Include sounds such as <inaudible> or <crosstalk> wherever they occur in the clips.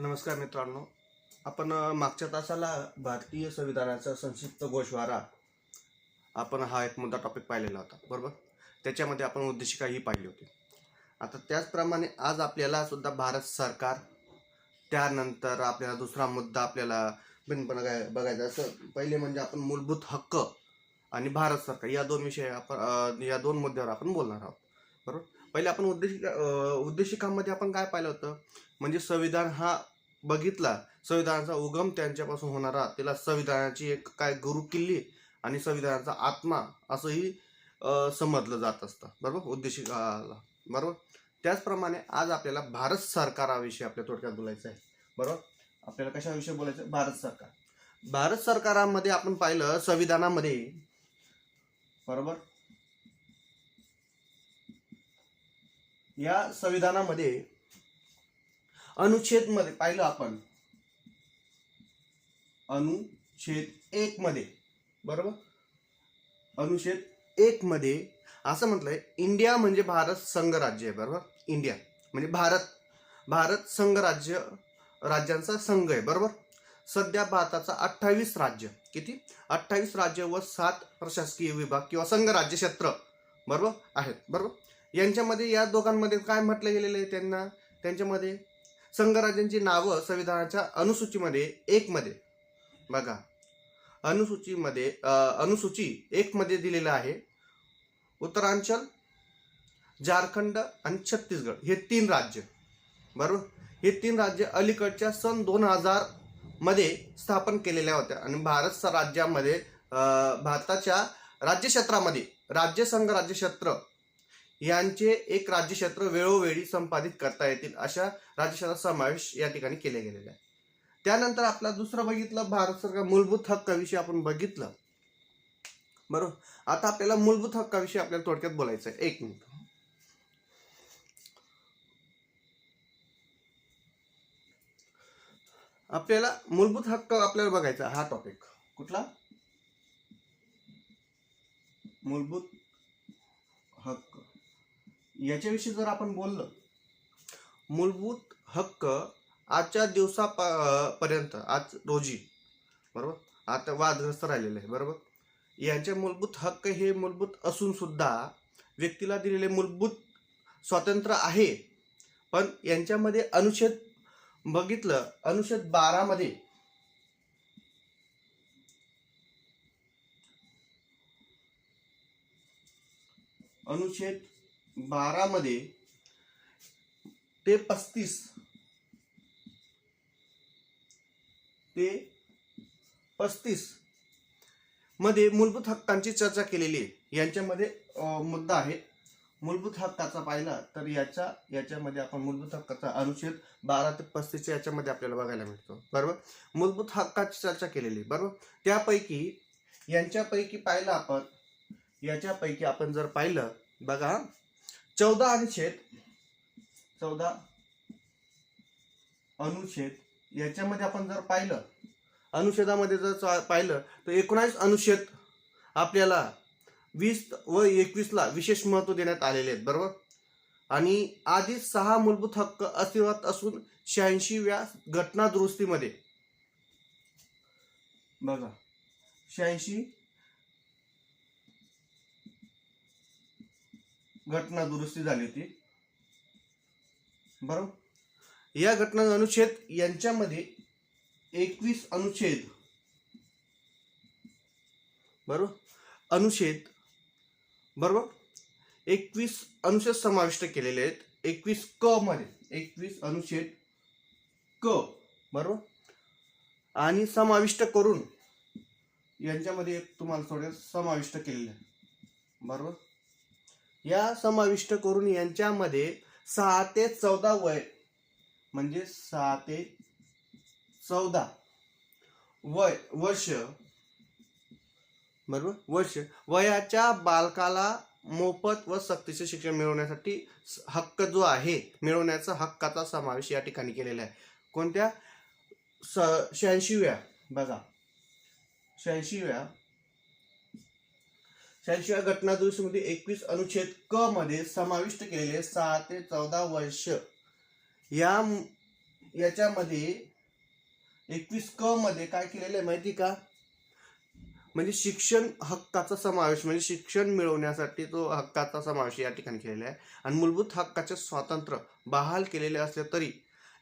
नमस्कार मित्रांनो. आपण मागच्या तासाला भारतीय संविधानाचा संक्षिप्त गोषवारा आपण हा एक मुद्दा टॉपिक पाहिलेला होता बरोबर? त्याच्यामध्ये आपण उद्देशिकाही पाहिली होती. आता त्याचप्रमाणे आज आपल्याला सुद्धा भारत सरकार त्यानंतर आपल्याला दुसरा मुद्दा आपल्याला भिन्नपण बघाय बघायचा असं पहिले म्हणजे आपण मूलभूत हक्क आणि भारत सरकार या दोन विषय आपण या दोन मुद्द्यावर आपण बोलणार आहोत बरोबर? पहिले आपण उद्देशिका उद्देशिकांमध्ये उद्देशिकामध्ये आपण काय पाहिलं होतं? म्हणजे संविधान हा बघितला संविधानाचा उगम त्यांच्यापासून होणारा त्याला संविधानाची एक काय गुरु किल्ली आणि संविधानाचा आत्मा असंही समजलं जात असतं. बरोबर? उद्देशिकाला बरोबर? त्याचप्रमाणे आज आपल्याला भारत सरकाराविषयी आपल्या थोडक्यात बोलायचं आहे. बरोबर? आपल्याला कशाविषयी बोलायचं आहे? भारत सरकार. भारत सरकारामध्ये आपण पाहिलं संविधानामध्ये बरोबर? या संविधानामध्ये अनुच्छेदमध्ये पाहिलं आपण. अनुच्छेद एक मध्ये. बरोबर? अनुच्छेद एक मध्ये असं म्हटलंय इंडिया म्हणजे भारत संघराज्य आहे बरोबर? इंडिया म्हणजे भारत. भारत संघराज्य राज्यांचा संघ आहे बरोबर? सध्या भारताचा अठ्ठावीस राज्य. किती? अठ्ठावीस राज्य व सात प्रशासकीय विभाग किंवा संघराज्य क्षेत्र बरोबर? आहेत बरोबर? यांच्यामध्ये या दोघांमध्ये काय म्हटलं गेलेलं आहे त्यांना? त्यांच्यामध्ये संघराज्यांची नावं संविधानाच्या अनुसूचीमध्ये एकमध्ये बघा. अनुसूचीमध्ये अनुसूची एकमध्ये दिलेलं आहे. उत्तरांचल झारखंड आणि छत्तीसगड हे तीन राज्य. बरोबर? हे तीन राज्य अलीकडच्या सन दोन हजारमध्ये स्थापन केलेल्या होत्या. आणि भारत स- राज्यामध्ये भारताच्या राज्यक्षेत्रामध्ये राज्य संघ राज्यक्षेत्र यांचे एक राज्यक्षेत्र वेळोवेळी संपादित करता येतील अशा राज्यक्षेत्राचा समावेश या ठिकाणी केले गेलेला आहे त्यानंतर आपला दुसरं बघितलं भारत सरकार मूलभूत हक्काविषयी आपण बघितलं. बरोबर? आता आपल्याला मूलभूत हक्काविषयी आपल्याला थोडक्यात बोलायचं आहे. एक मिनिट. आपल्याला मूलभूत हक्क आपल्याला बघायचा हा टॉपिक कुठला? मूलभूत हक्क. याच्याविषयी जर आपण बोललं मूलभूत हक्क आजच्या दिवसा पर्यंत आज रोजी बरोबर? आता वादग्रस्त राहिलेलं आहे बरोबर? यांचे मूलभूत हक्क हे मूलभूत असून सुद्धा व्यक्तीला दिलेले मूलभूत स्वातंत्र्य आहे. पण यांच्यामध्ये अनुच्छेद बघितलं अनुच्छेद बारामध्ये अनुच्छेद बारामध्ये ते पस्तीस. ते पस्तीसमध्ये मूलभूत हक्कांची चर्चा केलेली आहे. यांच्यामध्ये मुद्दा आहे. मूलभूत हक्काचा पाहिला तर याच्या याच्यामध्ये आपण मूलभूत हक्काचा अनुच्छेद बारा ते पस्तीसच्या याच्यामध्ये आपल्याला बघायला मिळतो. बरोबर? मूलभूत हक्काची चर्चा केलेली आहे, बरोबर? त्यापैकी यांच्यापैकी पाहिलं आपण याच्यापैकी आपण जर पाहिलं बघा चौदा अनुच्छेद चौदा अनुच्छेद याच्यामध्ये आपण जर पाहिलं अनुच्छेदामध्ये जर चा- पाहिलं तर एकोणावीस अनुच्छेद आपल्याला वीस व एकवीसला विशेष महत्त्व देण्यात आलेले आहेत बरोबर? आणि आधी सहा मूलभूत हक्क अस्तित्वात असून शहाऐंशीव्या घटना दुरुस्तीमध्ये बघा शहाऐंशी घटना दुरुस्ती झाली होती. बरोबर? या घटना अनुच्छेद यांच्यामध्ये एकवीस अनुच्छेद. बरोबर? अनुच्छेद. बरोबर? एकवीस अनुच्छेद समाविष्ट केलेले आहेत. एकवीस क मध्ये. एकवीस अनुच्छेद क. बरोबर? आणि समाविष्ट करून यांच्यामध्ये तुम्हाला थोडे समाविष्ट केलेले आहे. बरोबर? या समाविष्ट करून यांच्यामध्ये सहा ते चौदा वय म्हणजे सहा ते चौदा वय वर्ष बरोबर? वर्ष वयाच्या बालकाला मोफत व सक्तीचे शिक्षण मिळवण्यासाठी स- हक्क जो आहे मिळवण्याचा हक्काचा समावेश या ठिकाणी केलेला आहे. कोणत्या? स शहाऐंशीव्या बघा. शहाऐंशीव्या शहाऐंशीव्या घटना दुरुस्तीमध्ये एकवीस अनुच्छेद क मध्ये समाविष्ट केलेले सहा ते चौदा वर्ष. या याच्यामध्ये एकवीस क मध्ये काय केलेलं आहे माहिती का? म्हणजे शिक्षण हक्काचा समावेश म्हणजे शिक्षण मिळवण्यासाठी तो हक्काचा समावेश या ठिकाणी केलेला आहे. आणि मूलभूत हक्काचे स्वातंत्र्य बहाल केलेले असले तरी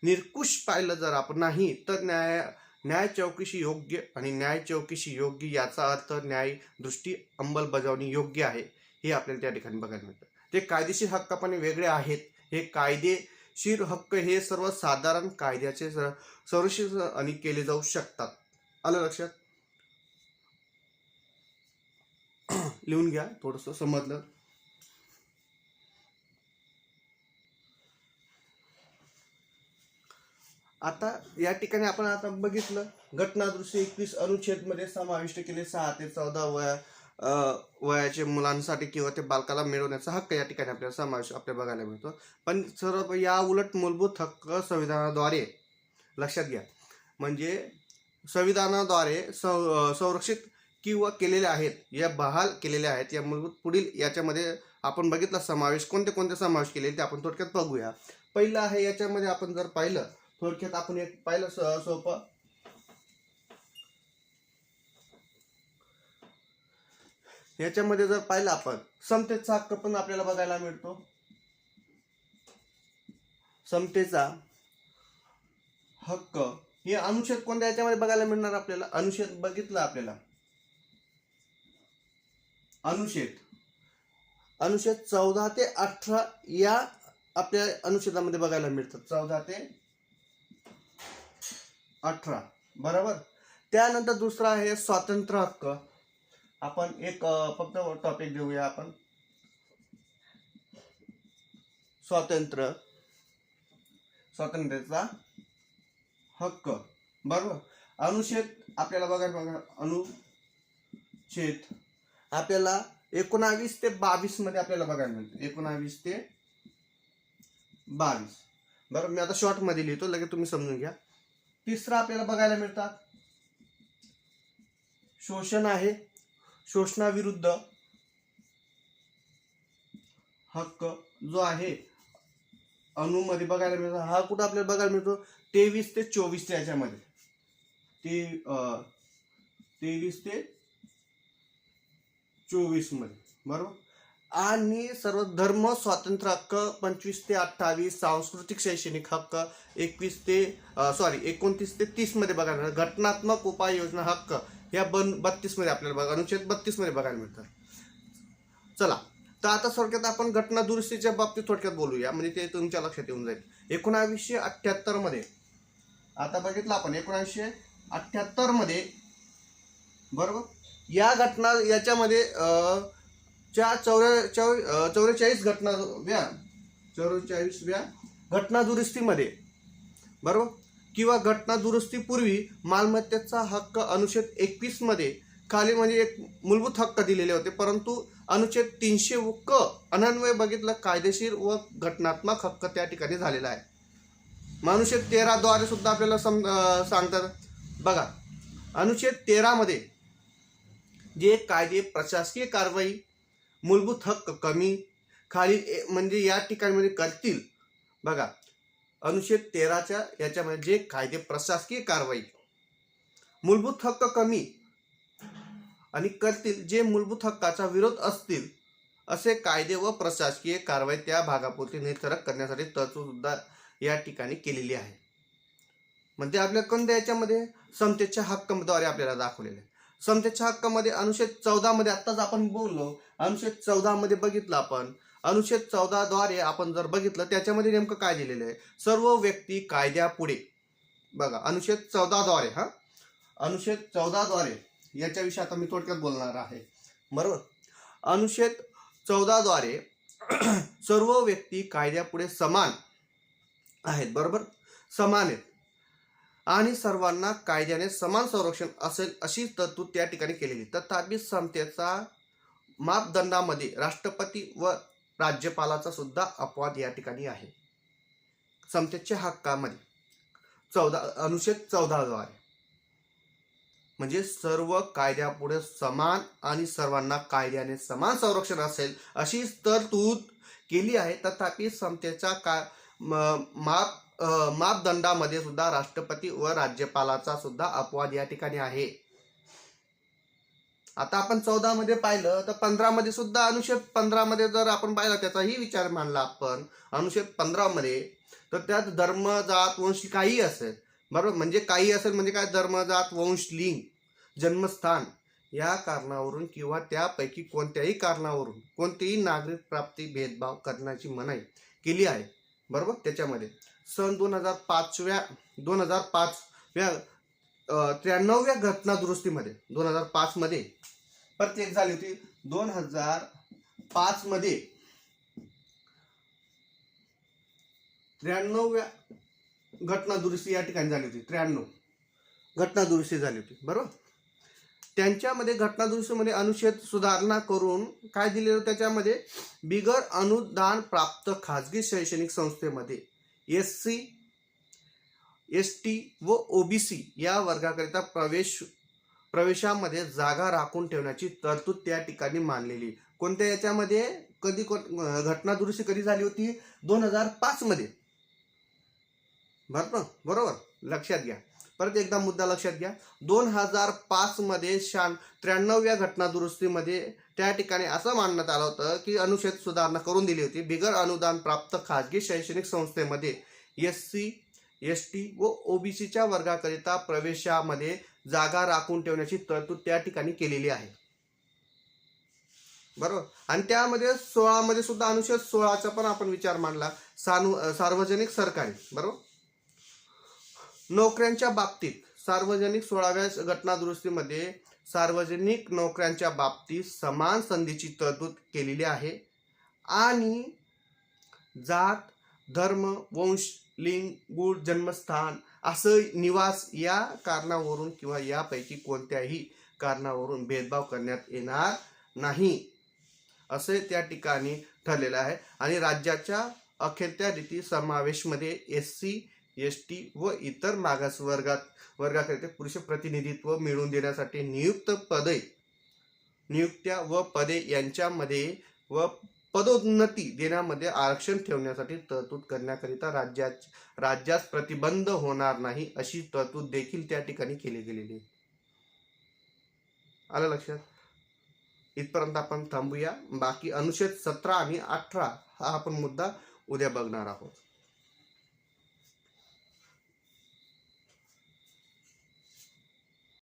निरकुश पाहिलं जर आपण नाही तर न्याय न्याय चौकशी योग्य आणि न्याय चौकशी योग्य याचा अर्थ न्याय दृष्टी अंमलबजावणी योग्य आहे हे आपल्याला त्या ठिकाणी बघायला मिळतं. ते कायदेशीर हक्कापणे वेगळे आहेत हे कायदेशीर हक्क हे सर्व साधारण कायद्याचे संरक्षित आणि केले जाऊ शकतात. आलं लक्षात? <clears throat> लिहून घ्या थोडंसं समजलं. आता या ठिकाणी आपण आता बघितलं घटनादृश्य एकवीस अनुच्छेदमध्ये समाविष्ट केले सहा ते चौदा वया वयाचे मुलांसाठी किंवा ते बालकाला मिळवण्याचा हक्क या ठिकाणी आपल्याला समावेश आपल्याला बघायला मिळतो. पण सर्व या उलट मूलभूत हक्क संविधानाद्वारे लक्षात घ्या. म्हणजे संविधानाद्वारे सं- संरक्षित किंवा केलेले आहेत या बहाल केलेले आहेत या मूलभूत पुढील याच्यामध्ये आपण बघितला समावेश कोणते कोणते समावेश केलेले ते आपण थोडक्यात बघूया. पहिलं आहे याच्यामध्ये आपण जर पाहिलं थोडक्यात आपण एक पाहिलं सोपं. याच्यामध्ये जर पाहिलं आपण समतेचा हक्क पण आपल्याला बघायला मिळतो. समतेचा हक्क हे अनुच्छेद कोणत्या याच्यामध्ये बघायला मिळणार आपल्याला? अनुच्छेद बघितलं आपल्याला. अनुच्छेद. अनुच्छेद चौदा ते अठरा या आपल्या अनुच्छेदामध्ये बघायला मिळतात. चौदा ते अठरा. बरोबर? त्यानंतर दुसरा आहे स्वातंत्र्य हक्क. आपण एक फक्त टॉपिक घेऊया आपण. स्वातंत्र्य. स्वातंत्र्याचा हक्क. बरोबर? अनुच्छेद आपल्याला बघायला बघा अनुच्छेद. आपल्याला एकोणावीस ते बावीसमध्ये आपल्याला बघायला मिळते. एकोणावीस ते बावीस. बरं मी आता शॉर्टमध्ये लिहितो लगेच तुम्ही समजून घ्या. तिसरा आपल्याला बघायला मिळतात. शोषण आहे. शोषणाविरुद्ध हक्क जो आहे अणूमध्ये बघायला मिळतो. हा कुठं आपल्याला बघायला मिळतो? तेवीस ते चोवीस याच्यामध्ये. ते तेवीस ते चोवीसमध्ये. बरोबर? आणि सर्व धर्म स्वातंत्र्य हक्क पंचवीस ते अठ्ठावीस सांस्कृतिक शैक्षणिक हक्क एकवीस ते सॉरी एकोणतीस ते तीसमध्ये बघायला मिळतात घटनात्मक उपाययोजना हक्क या बन बत्तीसमध्ये आपल्याला बघा अनुच्छेद बत्तीसमध्ये बघायला मिळतात चला तर आता थोडक्यात आपण घटना दुरुस्तीच्या बाबतीत थोडक्यात बोलूया म्हणजे ते तुमच्या लक्षात येऊन जाईल. एकोणावीसशे अठ्ठ्याहत्तरमध्ये आता बघितलं आपण एकोणावीसशे अठ्ठ्याहत्तरमध्ये बरोबर? या घटना याच्यामध्ये अं, च्या चौऱ्या चौ- चौवेचाळीस घटना व्या. चौवेचाळीसव्या घटना दुरुस्तीमध्ये. बरोबर? किंवा घटना दुरुस्तीपूर्वी मालमत्तेचा हक्क अनुच्छेद एकवीसमध्ये खाली म्हणजे एक मूलभूत हक्क दिलेले होते. परंतु अनुच्छेद तीनशे क अनन्वय बघितलं कायदेशीर व घटनात्मक हक्क त्या ठिकाणी झालेला आहे. अनुच्छेद तेराद्वारे सुद्धा आपल्याला सम सांगतात. बघा अनुच्छेद तेरामध्ये जे कायदे प्रशासकीय कारवाई मूलभूत हक्क कमी खालील ए- म्हणजे या ठिकाणी करतील. बघा अनुच्छेद तेराच्या याच्यामध्ये जे कायदे प्रशासकीय कारवाई. मूलभूत हक्क कमी आणि करतील जे मूलभूत हक्काचा विरोध असतील असे कायदे व प्रशासकीय कारवाई त्या भागापुरती निर्धारक करण्यासाठी तरतूदसुद्धा या ठिकाणी केलेली आहे. म्हणजे आपल्या कोणत्या याच्यामध्ये समतेच्या हक्काद्वारे आपल्याला दाखवलेले आहे. समतेच्या हक्कामध्ये अनुच्छेद चौदा मध्ये आत्ताच आपण बोललो. अनुच्छेद चौदा मध्ये बघितलं आपण. अनुच्छेद चौदा द्वारे आपण जर बघितलं त्याच्यामध्ये नेमकं काय दिलेलं आहे? सर्व व्यक्ती कायद्यापुढे. बघा अनुच्छेद चौदा द्वारे हा? अनुच्छेद चौदा द्वारे याच्याविषयी आता मी थोडक्यात बोलणार आहे. बरोबर? अनुच्छेद चौदा द्वारे <clears throat> सर्व व्यक्ती कायद्यापुढे समान आहेत बरोबर? समान आहेत. आणि सर्वांना कायद्याने समान संरक्षण असेल अशी तरतूद त्या ठिकाणी केलेली. तथापि समतेचा मापदंडामध्ये राष्ट्रपती व राज्यपालाचा सुद्धा अपवाद या ठिकाणी आहे. समतेच्या हक्कामध्ये चौदा अनुच्छेद चौदाद्वारे. म्हणजे सर्व कायद्यापुढे समान आणि सर्वांना कायद्याने समान संरक्षण असेल अशी तरतूद केली आहे. तथापि समतेचा का माप मापदंडामध्ये सुद्धा राष्ट्रपती व राज्यपालाचा सुद्धा अपवाद या ठिकाणी आहे. आता आपण चौदा मध्ये पाहिलं तर पंधरा मध्ये सुद्धा अनुच्छेद पंधरा मध्ये जर आपण पाहिलं त्याचाही विचार मांडला आपण. अनुच्छेद पंधरा मध्ये तर त्यात धर्म जात वंश काही असेल बरोबर? म्हणजे काही असेल म्हणजे काय? धर्म जात वंश लिंग जन्मस्थान या कारणावरून किंवा त्यापैकी कोणत्याही कारणावरून कोणतीही नागरिक प्राप्ती भेदभाव करण्याची मनाई केली आहे. बरोबर? त्याच्यामध्ये. सन दोन हजार पाचव्या दोन हजार पाचव्या त्र्याण्णवव्या घटना दुरुस्तीमध्ये दोन हजार पाचमध्ये प्रत्येक परत एक झाली होती दोन हजार पाचमध्ये त्र्याण्णवव्या घटना दुरुस्ती या ठिकाणी झाली होती त्र्याण्णव घटना दुरुस्ती झाली होती बरोबर? त्यांच्यामध्ये घटना दुरुस्तीमध्ये अनुच्छेद सुधारणा करून काय दिलेलं त्याच्यामध्ये? बिगर अनुदान प्राप्त खाजगी शैक्षणिक संस्थेमध्ये. एस सी एस टी व ओबीसी या वर्गाकरिता प्रवेश प्रवेशामध्ये जागा राखून ठेवण्याची तरतूद त्या ठिकाणी मानलेली कोणत्या याच्यामध्ये? कधी कोण घटना दुरुस्ती कधी झाली होती? दोन हजार पाचमध्ये. मध्ये बरोबर? लक्षात घ्या. परत एकदा मुद्दा लक्षात घ्या. दोन हजार पाचमध्ये शान त्र्याण्णव्या घटना दुरुस्तीमध्ये त्या ठिकाणी असं मानण्यात आलं होतं की अनुच्छेद सुधारणा करून दिली होती. बिगर अनुदान प्राप्त खाजगी शैक्षणिक संस्थेमध्ये एस सी एस टी व ओबीसीच्या वर्गाकरिता प्रवेशामध्ये जागा राखून ठेवण्याची तरतूद त्या ठिकाणी केलेली आहे. बरोबर? आणि त्यामध्ये सोळामध्ये सुद्धा अनुच्छेद सोळाचा पण आपण विचार मांडला. सानु सार्वजनिक सरकारी. बरोबर? नोकऱ्यांच्या बाबतीत सार्वजनिक सोळाव्या घटना दुरुस्तीमध्ये सार्वजनिक नोकऱ्यांच्या बाबतीत समान संधीची तरतूद केलेली आहे. आणि जात धर्म वंश लिंग गुळ जन्मस्थान असं निवास या कारणावरून किंवा यापैकी कोणत्याही कारणावरून भेदभाव करण्यात येणार नाही असे त्या ठिकाणी ठरलेलं आहे. आणि राज्याच्या अखेरत्या रीती समावेशमध्ये एस सी एस टी व इतर मागास वर्गात वर्गाकरिता पुरुष प्रतिनिधित्व मिळवून देण्यासाठी नियुक्त पदे नियुक्त्या व पदे यांच्यामध्ये व पदोन्नती देण्यामध्ये आरक्षण ठेवण्यासाठी तरतूद करण्याकरिता राज्यात राज्यास प्रतिबंध होणार नाही अशी तरतूद देखील त्या ठिकाणी केली गेलेली आहे. आलं लक्षात? इथपर्यंत आपण थांबूया. बाकी अनुच्छेद सतरा आणि अठरा हा आपण मुद्दा उद्या बघणार आहोत.